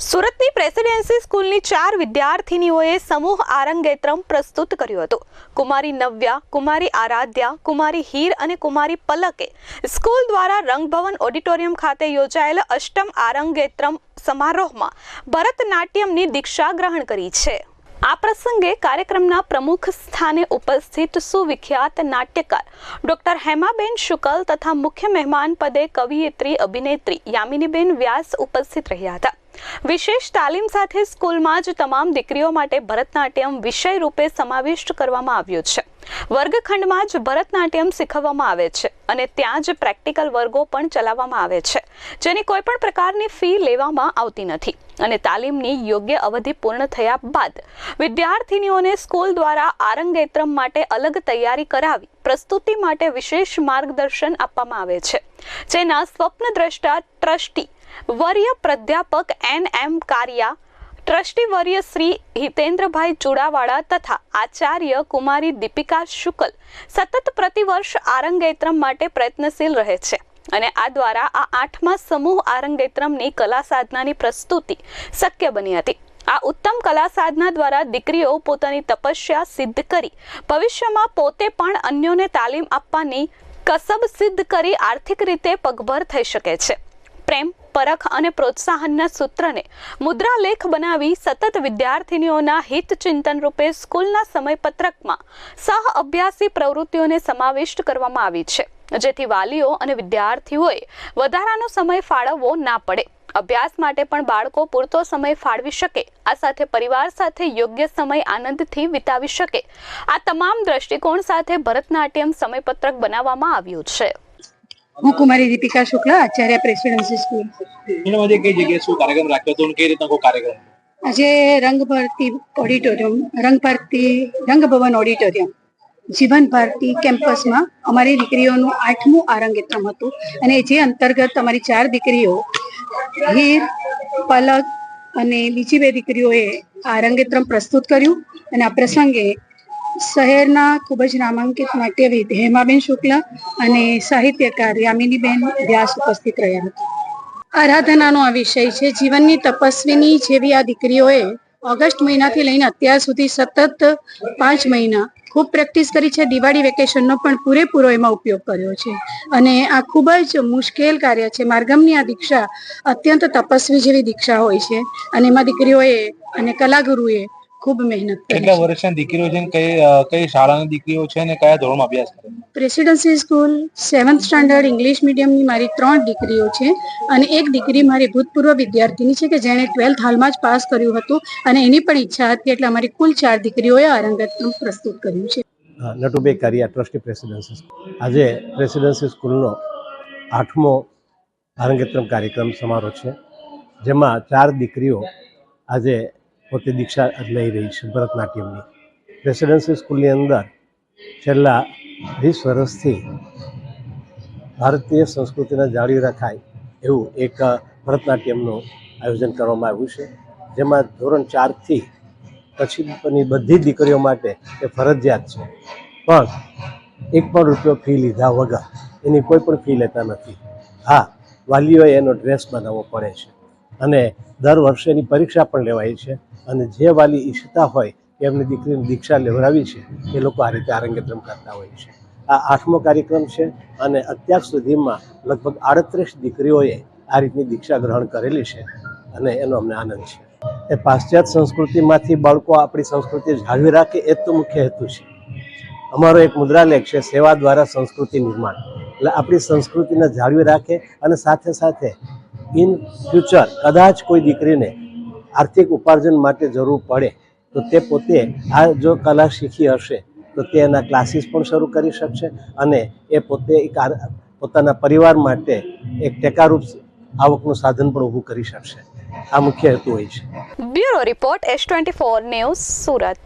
સુરતની પ્રેસિડેન્સી સ્કૂલની ચાર વિદ્યાર્થિનીઓએ સમૂહ આરંગેત્રમ પ્રસ્તુત કર્યું હતું. કુમારી નવ્યા, કુમારી આરાધ્યા, કુમારી હીર અને કુમારી પલકે સ્કૂલ દ્વારા રંગભવન ઓડિટોરિયમ ખાતે યોજાયેલ અષ્ટમ આરંગેત્રમ સમારોહમાં ભરતનાટ્યમની દીક્ષા ગ્રહણ કરી છે. આ પ્રસંગે કાર્યક્રમના પ્રમુખ સ્થાને ઉપસ્થિત સુવિખ્યાત નાટ્યકાર ડોક્ટર હેમાબેન શુકલ તથા મુખ્ય મહેમાન પદે કવિયત્રી અભિનેત્રી યામિનીબેન વ્યાસ ઉપસ્થિત રહ્યા હતા. વિશેષ તાલીમ સાથે સ્કૂલમાં જ તમામ દીકરીઓ માટે ભરતનાટ્યમ વિષય રૂપે સમાવિષ્ટ કરવામાં આવ્યું છે. વર્ગખંડમાં જ ભરતનાટ્યમ શીખવવામાં આવે છે અને ત્યાં જ પ્રેક્ટિકલ વર્ગો પણ ચલાવવામાં આવે છે, જેની કોઈ પણ પ્રકારની ફી લેવામાં આવતી નથી. અને તાલીમની યોગ્ય અવધિ પૂર્ણ થયા બાદ વિદ્યાર્થિનીઓને સ્કૂલ દ્વારા આરંગેત્રમ માટે અલગ તૈયારી કરાવી પ્રસ્તુતિ માટે વિશેષ માર્ગદર્શન આપવામાં આવે છે. જેના સ્વપ્નદ્રષ્ટા ટ્રસ્ટી વર્ય પ્રાધ્યાપક એન એમ કારિયા, ટ્રસ્ટી વર્ય શ્રી હિતેન્દ્રભાઈ ચુડાવાડા તથા આચાર્ય કુમારી દીપિકા શુકલ સતત પ્રતિવર્ષ આરંગેત્રમ માટે પ્રયત્નશીલ રહે છે અને આ દ્વારા આ આઠમા સમૂહ આરંગેત્રમની કલા સાધનાની પ્રસ્તુતિ શક્ય બની હતી. આ ઉત્તમ કલા સાધના દ્વારા દીકરીઓ પોતાની તપસ્યા સિદ્ધ કરી, ભવિષ્યમાં પોતે પણ અન્યોને તાલીમ આપવાની કસબ સિદ્ધ કરી આર્થિક રીતે પગભર થઈ શકે છે. પ્રેમ પરખ અને પ્રોત્સાહનના સૂત્રને મુદ્રાલેખ બનાવી સતત વિદ્યાર્થિનીઓના હિત ચિંતન રૂપે સ્કૂલના સમયપત્રકમાં સહ અભ્યાસી પ્રવૃત્તિઓને સમાવિષ્ટ કરવામાં આવી છે. જેથી વાલીઓ અને વિદ્યાર્થીઓએ વધારાનો સમય ફાળવવો ના પડે. અભ્યાસ માટે પણ બાળકો પૂરતો સમય ફાળવી શકે, આ સાથે પરિવાર સાથે યોગ્ય સમય આનંદથી વિતાવી શકે. આ તમામ દ્રષ્ટિકોણ સાથે ભરતનાટ્યમ સમયપત્રક બનાવવામાં આવ્યું છે. હું કુમારી Deepika Shukla Acharya presidency school. Madam આજે કઈ જગ્યાએ શું કાર્યક્રમ રાખ્યો હતો અને કઈ રીતના કોઈ કાર્યક્રમ? આજે રંગ ભારતી ઓડિટોરિયમ રંગ ભારતી રંગભવન ઓડિટોરિયમ જીવન ભારતી કેમ્પસમાં અમારી દીકરીઓનું આઠમું આરંગેત્રમ હતું. અને જે અંતર્ગત અમારી ચાર દીકરીઓ હીર પલક અને બીજી બે દીકરીઓએ આરંગેત્રમ પ્રસ્તુત કર્યું. અને આ પ્રસંગે શહેરના ખૂબ જ નામાંકિત નાટ્યવિદ હેમાબેન શુક્લ અને સાહિત્યકાર યામિનીબેન વ્યાસ ઉપસ્થિત રહ્યા હતા. આરાધનાનો આ વિષય છે, જીવનની તપસ્વીની જેવી આ દીકરીઓએ ઓગસ્ટ મહિનાથી લઈને અત્યાર સુધી સતત પાંચ મહિના ખૂબ પ્રેક્ટિસ કરી છે, દિવાળી વેકેશનનો પણ પૂરેપૂરો એમાં ઉપયોગ કર્યો છે. અને આ ખૂબ જ મુશ્કેલ કાર્ય છે, માર્ગમની આ દીક્ષા અત્યંત તપસ્વી જેવી દીક્ષા હોય છે. અને એમાં દીકરીઓએ અને કલાગુરુએ ખૂબ મહેનત કેટલા વર્ષની દીકરીઓ છે કઈ કઈ શાળાની દીકરીઓ છે ને કયા ધોરણમાં અભ્યાસ કરે presidency presidency school seventh standard English મીડિયમની મારી ત્રણ દીકરીઓ છે અને એક દીકરી મારી ભૂતપૂર્વ વિદ્યાર્થીની છે કે જેણે ટ્વેલ્થ હાલમાં જ પાસ કર્યું હતું અને એની પણ ઈચ્છા હતી એટલે અમારી કુલ ચાર દીકરીઓએ આરંગતનું પ્રસ્તુત કર્યું છે. નટુબે કારિયા ટ્રસ્ટી પ્રેસિડેન્સી આજે પ્રેસિડેન્સી સ્કૂલનો આઠમો આરંગેત્રમ કાર્યક્રમ સમારોહ છે જેમાં ચાર દીકરીઓ આજે પોતે દીક્ષા લઈ રહી છે ભરતનાટ્યમની. રેસિડેન્સી સ્કૂલની અંદર છેલ્લા વીસ વર્ષથી ભારતીય સંસ્કૃતિને જાળવી રખાય એવું એક ભરતનાટ્યમનું આયોજન કરવામાં આવ્યું છે. જેમાં ધોરણ ચારથી પછીની બધી દીકરીઓ માટે એ ફરજિયાત છે. પણ એક પણ રૂપિયો ફી લીધા વગર એની કોઈ પણ ફી લેતા નથી. હા, વાલીઓએ એનો ડ્રેસ બનાવવો પડે છે. અને દર વર્ષે એની પરીક્ષા પણ લેવાય છે. અને જે વાલી ઈચ્છતા હોય એમની દીકરીની દીક્ષા લેવડાવી છે, એ લોકો આ રીતે આરંગેત્રમ કરતા હોય છે. આ આઠમો કાર્યક્રમ છે અને અત્યાર સુધીમાં લગભગ આડત્રીસ દીકરીઓએ આ રીતની દીક્ષા ગ્રહણ કરેલી છે અને એનો અમને આનંદ છે. એ પાશ્ચાત્ય સંસ્કૃતિમાંથી બાળકો આપણી સંસ્કૃતિ જાળવી રાખે એ તો મુખ્ય હેતુ છે. અમારો એક મુદ્રાલેખ છે, સેવા દ્વારા સંસ્કૃતિ નિર્માણ. એટલે આપણી સંસ્કૃતિને જાળવી રાખે અને સાથે સાથે ઇન ફ્યુચર કદાચ કોઈ દીકરીને આર્થિક ઉપાર્જન માટે જરૂર પડે, તો તે પોતે આ જો કલા શીખી હશે, તો તે એના ક્લાસીસ પણ શરૂ કરી શકશે અને એ પોતે એક પોતાના પરિવાર માટે એક ટેકારૂપ આવકનું સાધન પણ ઊભું કરી શકશે. આ મુખ્ય હેતુ હોય છે. Bureau report S twenty four news Surat.